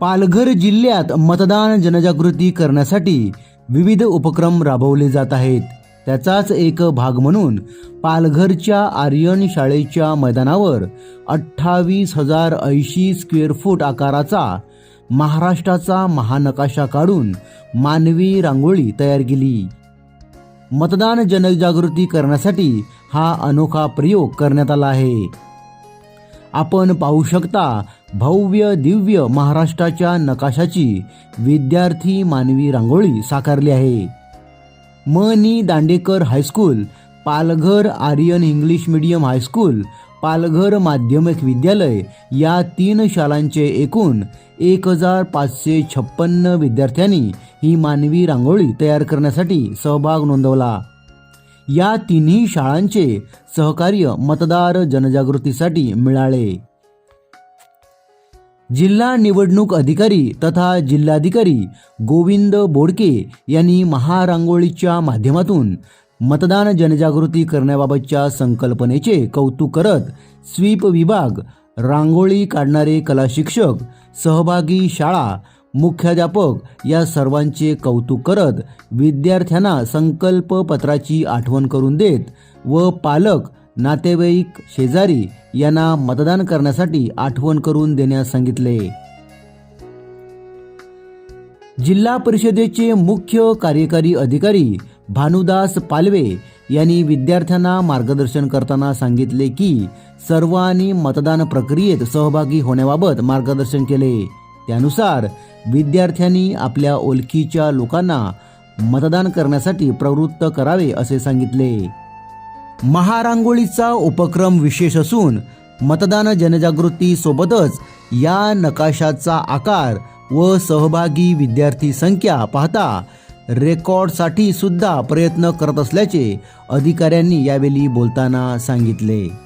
पालघर जिल्ह्यात मतदान जनजागृती करण्यासाठी विविध उपक्रम राबवले जात आहेत. त्याचाच एक भाग म्हणून पालघरच्या आर्यन शाळेच्या मैदानावर अठ्ठावीस हजार ऐंशी स्क्वेअर फूट आकाराचा महाराष्ट्राचा महानकाशा काढून मानवी रांगोळी तयार केली. मतदान जनजागृती करण्यासाठी हा अनोखा प्रयोग करण्यात आला आहे. आपण पाहू शकता भव्य दिव्य महाराष्ट्राच्या नकाशाची विद्यार्थी मानवी रांगोळी साकारली आहे. म नी Dandekar high school Palghar Aryan English medium high school Palghar माध्यमिक विद्यालय या तीन शाळांचे एकूण एक हजार पाचशे छप्पन्न विद्यार्थ्यांनी ही मानवी रांगोळी तयार करण्यासाठी सहभाग नोंदवला. या तिन्ही शाळांचे सहकार्य मतदार जनजागृतीसाठी मिळाले. जिल्हा निवडणूक अधिकारी तथा जिल्हाधिकारी गोविंद बोडके यांनी महारांगोळीच्या माध्यमातून मतदान जनजागृती करण्याबाबतच्या संकल्पनेचे कौतुक करत स्वीप विभाग रांगोळी काढणारे कला शिक्षक सहभागी शाळा मुख्याध्यापक या सर्वांचे कौतुक करत विद्यार्थ्यांना संकल्प पत्राची आठवण करून देत व पालक नातेवाईक शेजारी यांना मतदान करण्यासाठी आठवण करून देण्यास सांगितले. जिल्हा परिषदेचे मुख्य कार्यकारी अधिकारी भानुदास पालवे यांनी विद्यार्थ्यांना मार्गदर्शन करताना सांगितले की सर्वांनी मतदान प्रक्रियेत सहभागी होण्याबाबत मार्गदर्शन केले. त्यानुसार विद्यार्थ्यांनी आपल्या ओळखीच्या लोकांना मतदान करण्यासाठी प्रवृत्त करावे असे सांगितले. महारांगोळीचा उपक्रम विशेष असून मतदान जनजागृती सोबतच या नकाशाचा आकार व सहभागी विद्यार्थी संख्या पाहता रेकॉर्डसाठी सुद्धा प्रयत्न करत असल्याचे अधिकाऱ्यांनी यावेळी बोलताना सांगितले.